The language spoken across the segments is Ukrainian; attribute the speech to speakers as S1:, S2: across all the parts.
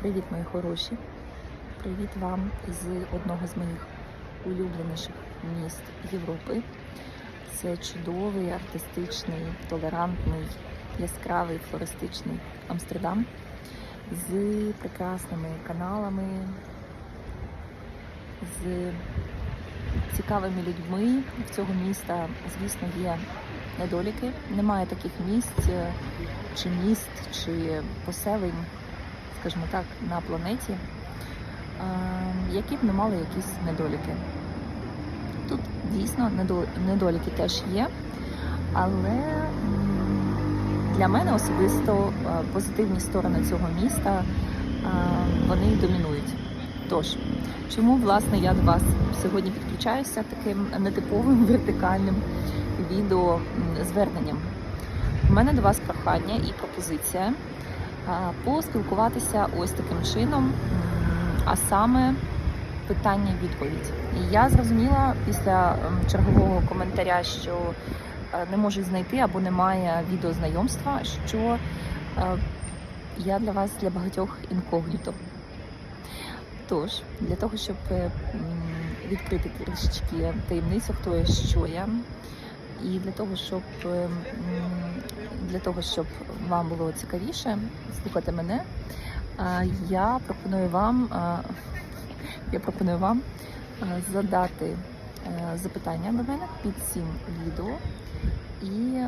S1: Привіт, мої хороші! Привіт вам з одного з моїх улюбленіших міст Європи. Це чудовий, артистичний, толерантний, яскравий, флористичний Амстердам з прекрасними каналами, з цікавими людьми. В цього міста, звісно, є недоліки. Немає таких місць е, чи міст, чи поселень, скажімо так, на планеті, які б не мали якісь недоліки. Тут дійсно недо- недоліки теж є, але для мене особисто позитивні сторони цього міста вони домінують. Тож, чому власне я до вас сьогодні підключаюся таким нетиповим вертикальним відео зверненням? У мене до вас прохання і пропозиція поспілкуватися ось таким чином, а саме питання-відповідь. І я зрозуміла після чергового коментаря, що е, не можу знайти або немає відеознайомства, що е, я для вас для багатьох інкогніто. Тож, для того, щоб е, відкрити трішечки таємницю, хто я, що я, і для того, щоб е, для того, щоб вам було цікавіше слухати мене, я пропоную вам я пропоную вам задати е, запитання до мене під цим відео. І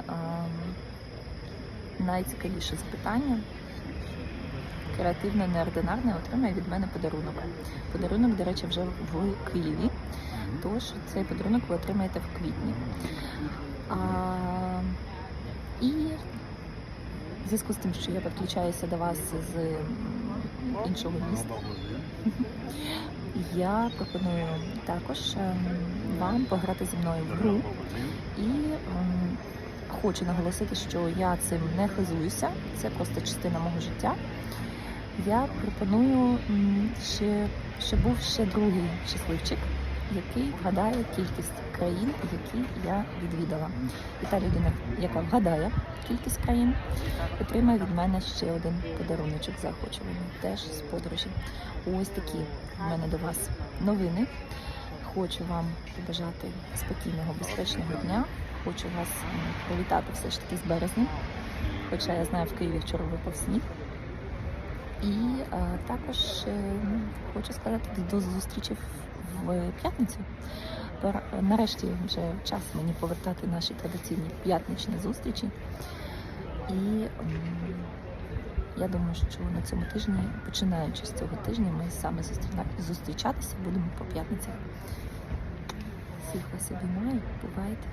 S1: найцікавіше запитання креативне, неординарне отримає від мене подарунок. Подарунок, до речі, вже в Києві. Тож цей подарунок ви отримаєте в квітні. А, і в зв'язку з тим, що я підключаюся до вас з іншого міста, я пропоную також ем, вам пограти зі мною в гру. І ем, хочу наголосити, що я цим не хизуюся, це просто частина мого життя. Я пропоную м, ще, був ще другий щасливчик, який вгадає кількість країн, які я відвідала. І та людина, яка вгадає кількість країн, отримає від мене ще один подаруночок заохочуваний, теж з подорожі. Ось такі в мене до вас новини. Хочу вам побажати спокійного, безпечного дня. Хочу вас привітати все ж таки з березнем. Хоча я знаю, в Києві вчора випав сніг. І е, також е, хочу сказати до зустрічі в, п'ятницю. Нарешті вже час мені повертати наші традиційні п'ятничні зустрічі. І я думаю, що на цьому тижні, починаючи з цього тижня, ми саме зустрічатися будемо по п'ятницях. Всіх вас обіймаю, бувайте.